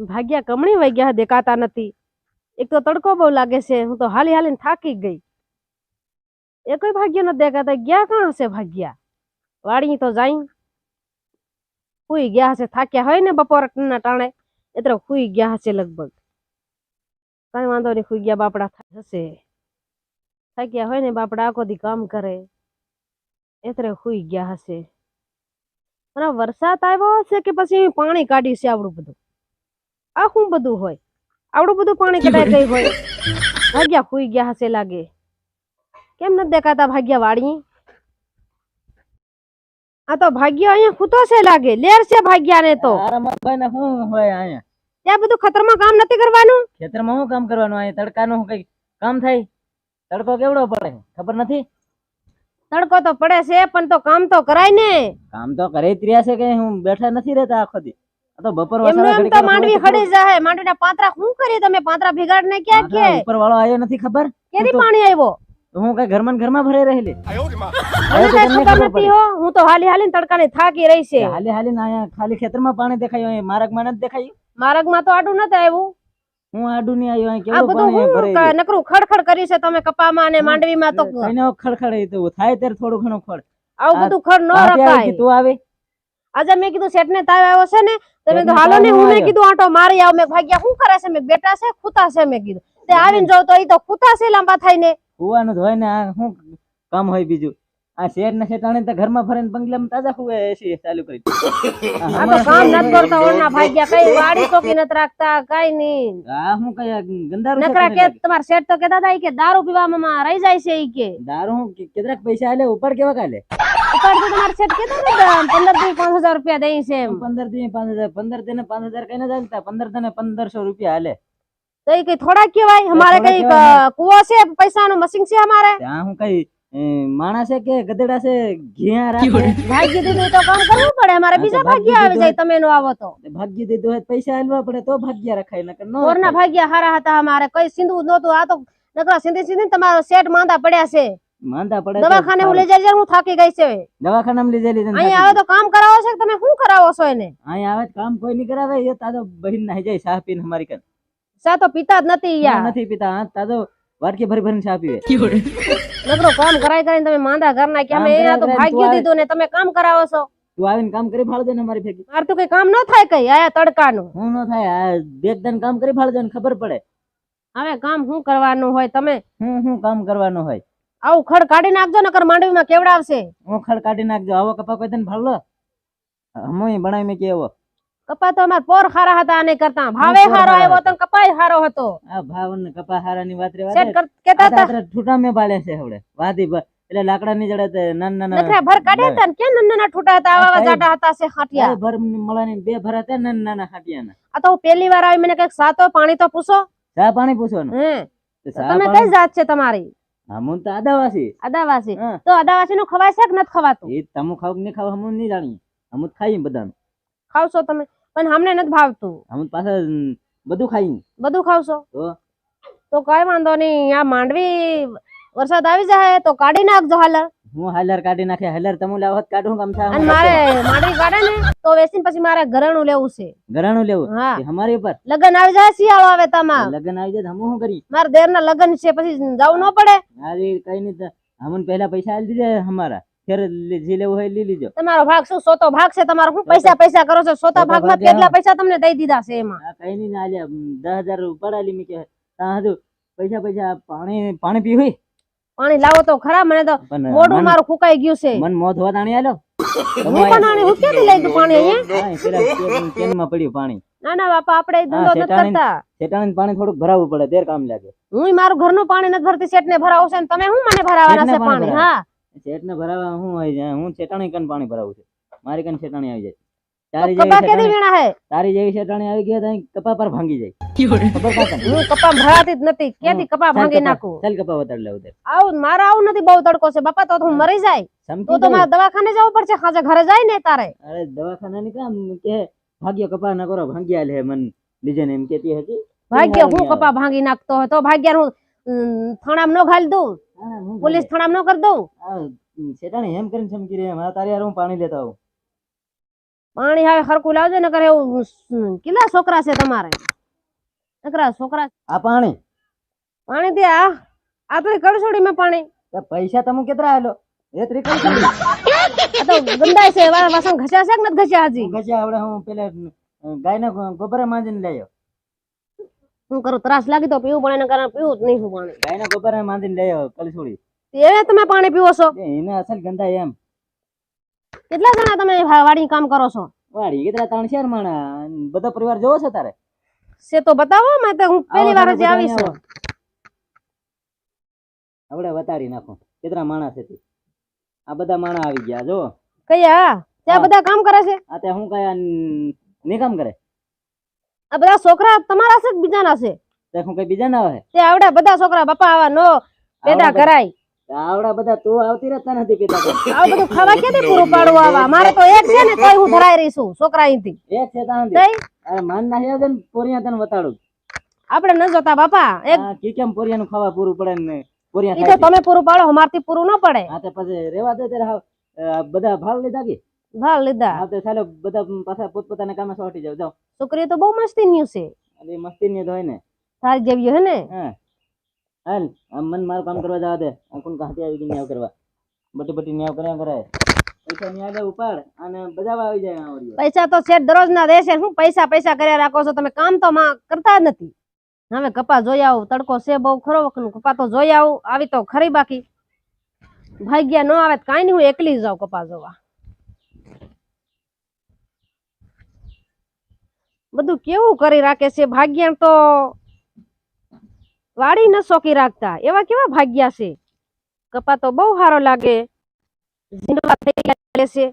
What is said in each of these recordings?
ભાગ્યા કમણી વહી ગયા દેખાતા નથી. એક તો તડકો બહુ લાગે છે, હું તો હાલી હાલીને થાકી ગઈ. એ કોઈ ભાગ્ય નથી દેખાતા, ગયા કાં હશે ભાગ્યા? વાડી તો જાય. હુઈ ગયા હશે, થાક્યા હોય ને બપોરના ટાણે. એટલે હુઈ ગયા હશે લગભગ. કઈ વાંધો નહીં, હુઈ ગયા બાપડા હશે. થાક્યા હોય ને બાપડા આખો દી કામ કરે. એટલે હુઈ ગયા હશે. અને વરસાદ આવ્યો હશે કે પછી પાણી કાઢ્યું છે આવડું બધું? આ શું બધું હોય. આવડું બધું પાણી કઢાઈ ગઈ હોય. ભાગ્યા સુઈ ગયા હશે લાગે. કેમ નથી દેખાતા ભાગ્યા વાળી આ તો ભાગ્ય અહીંયા ખૂતો છે લાગે. લેર છે ભાગ્યા ને તો. ભાઈ ને શું હોય અહીંયા? ત્યાં બધું ખતરમાં કામ નથી કરવાનું? ખેતરમાં શું કામ કરવાનું? અહીંયા તડકાનું કઈ કામ થાય? તડકો કેવડો પડે? ખબર નથી? તડકો તો પડે છે પણ તો કામ તો કરાય ને. કામ તો કરે જ રહ્યા છે કે હું બેઠા નથી રહેતા આખો દી? તો બપોર એમ તો માંડવી ખડી જાય માંડવીના પાંતરા શું કરી તમે? પાંતરા ભીગાડ ને ક્યાં કે ઉપર વાળો આવ્યો નથી ખબર? કેદી પાણી આવ્યો તો હું કઈ ઘરમાં ઘરમાં ભરે રહેલી. મને કઈ ખબર નથી હો. હું તો હાલી હાલીને તડકાને થાકી રહી છે. હાલી હાલી આયા ખાલી ખેતરમાં પાણી દેખાયું અહીં માર્ગમાં નથી દેખાયું? માર્ગમાં તો આડું નથી આવ્યું. હું આડું નહીં આવ્યું અહીં બધું પાણી ભરે નકરું ખડખડ કરી છે તમે કપામાં અને માંડવીમાં તો ગયું. ખડખડ એ તો થાય ત્યારે થોડું ઘણું ખડ. આવું બધું ખડ ન રખાય. તું આવે? આજે મેં કીધું શેઠ ને તાવ આવ્યો છે ને તમે તો હાલો ને હું મેં કીધું આંટો મારી આવ. મેં ભાગ્યા શું કરે છે? મેં બેટા છે ખૂતા છે મેં કીધું. તે આવીને જો તો એ તો ખૂતા છે લાંબા થઈને. કુવાનું હોય ને શું કામ હોય બીજું? આ શેર ને શેટાણી તો ઘરમાં ફરે ને બંગલામાં તાજા ખુવે એસી ચાલુ કરી આ તો કામ નથી કરતા ઓળના ભાગ્યા કઈ વાડી ચોકી નથી રાખતા કઈ ની આ હું કઈ ગંદારું નકરા કે તમાર શેઠ તો કેતા હતા કે દારૂ પીવામાં રહી જાય છે ઈ કે. દારૂ હું કેટલાક પૈસા આલે ઉપર કેવા કાલે? ઉપર તો તમારા શેઠ કેતા હતા પંદરથી પાંચ હજાર રૂપિયા દઈ છે એમ. પંદરથી પાંચ હજાર પંદરથી ને પાંચ હજાર કઈ ન ચાલતા પંદરથી ને પંદરસો રૂપિયા હાલે તો ઈ કઈ થોડા કેવાય અમારે કઈ કુવો છે પૈસાનું મશીન છે અમારે? ત્યાં હું કઈ માણસ છે કે ગધેડા છે ઘિયા રાખે. ભાગ્ય દીધું તો કામ કરવું પડે. અમારે બીજા ભાગ્ય આવી જાય તમે નો આવો તો. ભાગ્ય દીધું હોય પૈસા આલવા પડે તો ભાગ્ય રખાય નકર નો ઓરના ભાગ્ય હારા હતા અમારે કઈ સિંધુ નહોતું. આ તો નકરા સિંધી સિંધી તમારો સેટ માંદા પડ્યા છે. માંદા પડે દવાખાને હું લઈ જાય હું થાકી ગઈ છે. દવાખાનામાં લઈ જાય અહીં આવે તો કામ કરાવો છે તમે શું કરાવો છો એને? અહીંયા આવે કામ કોઈ નહીં કરાવે એ તાજો બહેન નાહી જાય સાહ પીને અમારી કન સા તો પીતા જ નથી યાર નથી પીતા. હા તાજો વાટકી ભરી ભરીને છાપી નકરો કામ કરાય કરીને તમે માંદા ઘર નાખી અમે કામ તો કરાઈ કરાઈને દીધું ને તમે કામ કરાવો છો. તું આવીને કામ કરી ફાળ દે ને મારી ભેગી. મારે તો કઈ કામ ન થાય કઈ આયા તડકાનું. હું ન થાય આ બે દન કામ કરી ફાળ દે ને ખબર પડે. હવે કામ શું કરવાનું હોય તમે? હું શું કામ કરવાનું હોય? આવું ખડ કાઢી નાખજો નકર માંડવીમાં કેવડાવશે. હું ખડ કાઢી નાખજો. આવો કપા કોઈ તને ફાળ લો હું બનાવી મેં કેવો કપા તો અમાર પોર ખારા હતા આને કરતા. ભાવે હારો આવ્યો તો કપાય હારો હતો. આ ભાવ ને કપા હારા ની વાત રે વાત કેતા હતા ઠૂટા મે બાળે છે હવડે. વાદી એટલે લાકડા ની જડે તે નાના નાના નખરા ભર કાઢે હતા ને ક્યાં નાના નાના ઠૂટા હતા? આવા જાટા હતા છે હાટિયા. ભર મળાની બે ભર હતા નાના હાટિયા ના આ તો હું પહેલી વાર આવી મને કંઈક સાતો પાણી તો પૂછો. સા પાણી પૂછો ચા તમે કઈ જાત છે તમારી? હમું તો આદાવાસી. આદાવાસી. તો આદાવાસી નું ખવાય છે કે નથી ખવાતું? એ તમે ખાવ કે નહીં ખાવ હમું નહીં જાણીએ. હમું ખાઈએ બધાનું. ખાવશો તમે. પણ અમને નથી ભાવતું. હમ પાછા બધું ખાઈ. બધું ખાવશો? તો? કઈ વાંધો નહીં આ માંડવી વરસાદ આવી જાય તો કાઢી નાખજો હાલર. હું હાલર કાઢી નાખે હાલર તમે લાવત કાઢું કામ થા અને મારે માંડવી કાઢે ને તો વેસીન પછી મારે ઘરેણું લેવું છે. ઘરાણું લેવું? હા. અમારી ઉપર? લગન આવી જાય શિયાળો આવે તમાર. લગન આવી જાય હમ શું કરી મારા દેર ના લગન છે પછી જવું ન પડે. આજે કઈ નહીં અમને પહેલા પૈસા આલી દીધા અમારા. ફેર જે લેવું હોય લઈ લીજો. તમારો ભાગ શું? સોતો ભાગ છે તમારો? શું પૈસા પૈસા કરો છો? સોતા ભાગમાં કેટલા પૈસા તમને દઈ દીધા છે એમાં? કઈ નહીં આલ્યા અમ, દસ હજાર ઉપર આલી કે હજુ પૈસા પૈસા પાણી પાણી પી હોય પાણી લાવો તો ખરા મને તો મોઢું મારું ફૂકાઈ ગયું છે. મન મોં ધોવા તાણી આલો હું પણ આને હું ક્યાંથી લઈ દઉં પાણી અહીંયા? હા, પેલા કેન- કેનમાં પડ્યું પાણી. ના ના બાપા આપણે ધંધો નથી કરતા. શેટાણીને પાણી થોડુંક ભરાવવું પડે કામ લાગે. હું મારું ઘરનું પાણી નથી ભરતી શેઠ ને છે તમે હું મને ભરાવાના છે પાણી હા. શેઠને ભરાવા હું હોય છે હું શેટાણી કન પાણી ભરાવું છું. મારી કન શેટાણી આવી જાય. તારી જેવી શેટાણી વીણા હે? તારી જેવી શેટાણી આવી ગઈ તો કપા પર ભાંગી જાય. ખબર હું કપા ભરાતી જ નથી. કેદી કપા ભાંગી નાખું? ચાલ કપા વધારે લેવું દે આવું મારે આવું નથી બહુ તડકો છે. બાપા તો હું મરી જાય. તો તો? મારે દવાખાને જવું પડશે. ખાજે ઘરે જાય ને તારે. અરે દવાખાનાની કામ કે ભાગ્ય કપા ન કરો ભાંગ્યા લે મન. લીજે ને એમ કેતી હતી. ભાગ્ય હું કપા ભાંગી નાખતો હતો તો ભાગ્ય હું થાણામાં ન ઘાલ દઉં. પોલીસ થાણામાં ન કરી દઉં? શેટાણી એમ કરીને ચમકી રહી એમ. તારી હારે હું પાણી લેતા આવું. પાણી હવે ખરકું લાવજો ને કરે એવું કેટલા છોકરા છે તમારે? નકરા છોકરા આ પાણી? પાણી દે આ આ તો કડછોડી માં પાણી. પૈસા તમે કેટલા આલો એ ત્રી કઈ છોડી આ તો ગંદાય છે વાસણ ઘસ્યા છે કે નથી ઘસ્યા હજી? ઘસ્યા આપણે હું પેલા ગાયના ગોબરે માંજીને લઈ આવ્યો. હું કરું ત્રાસ લાગી તો પીવું પણ એના કારણે પીવું જ નહીં હું પાણી. ગાયના ગોબરે માંજીને લઈ આવ્યો કલસુડી એને તમે પાણી પીવો છો? એને અસલ ગંદા એમ. કેટલા જણા તમે વાડી કામ કરો છો? વાડી કેટલા ત્રણ ચાર માણા. બધો પરિવાર જોવો છો તારે? સે તો બતાવો મેં તો હું પહેલી વાર જ આવી છું. આવો. વતાડી નાખો. કેટલા માણસ છે તે? આ બધા માણા આવી ગયા જો. કયા? ત્યાં બધા કામ કરે છે? આ તે હું કયા નિકામ કરે? આ બધા છોકરા તમારા છે કે બીજાના છે? તે હું કઈ બીજા ના હોય? તે આવડા બધા છોકરા બાપા આવા નો પેદા કરાય. આવડા બધા તું આવતી રહેતા નથી પેદા તો બધું ખાવા ક્યાંથી પૂરું પાડવું આવા? મારે તો એક છે ને તોય હું ધરાઈ રહી છું છોકરા અહીંથી. એક છે તઈ? અરે માન ના છે ને પોરિયા તને વતાડું. આપણે ન જોતા બાપા એક કી કેમ પોરિયાનું ખાવા પૂરું પડે ને પોરિયા તો તમે પૂરું પાડો અમારથી પૂરું ન પડે. હા તે પછી રેવા દે ત્યારે બધા ભાવ લીધા કે ભાળ લીધા. હા તો ચાલો બધા પાછા પોતપોતાના કામે સોટી જાવ જાઓ. છોકરી તો બહુ મસ્તી ન્યુ છે. અરે મસ્તી ની હોય ને. થાર જેવી હે ને? હા. હાલ આમ મન મારું કામ કરવા જવા દે. કોણ કાંથી આવી ગઈ ન્યાવ કરવા. બટી બટી ન્યાવ કર્યા કરે પૈસા ન્યાવ દે ઉપાડ. અને બજાવા આવી જાય આવડી પૈસા તો છે દરરોજ ના દેશે હું પૈસા પૈસા કર્યા રાખો છો? તમે કામ તો માં કરતા જ નથી. હવે કપા જોઈ આવું. તડકો છે બહુ ખરો વખત કપા તો જોઈ આવું. આવી તો ખરી બાકી. ભાગ્યા ન આવે તો કાંઈ નહીં. હું એકલી જાઉં કપા જોવા. બધું કેવું કરી રાખે છે? ભાગ્યા તો વાડી ન શોકી રાખતા. એવા કેવા ભાગ્યા છે? કપા તો બહુ સારો લાગે. ઝીંડવા થઈ ગયા છે.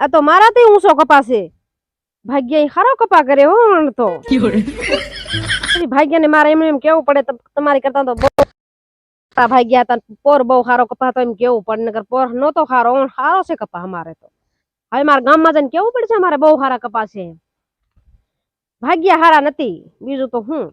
આ તો મારાથી ઊંચો કપા છે ભાગ્ય સારો કપા કરે હો તો. ભાગ્યા ને મારે એમ એમ કેવું પડે તમારી કરતા તો બહુ ભાગ્યા હતા. પોર બહુ સારો કપા તો એમ કેવું પડે. નગર પોર નતો સારો સારો છે કપા અમારે તો. હવે મારા ગામમાં જઈને કેવું પડશે? અમારે બહુ સારા કપા છે ભાગ્યા હારા નથી. બીજું તો હું?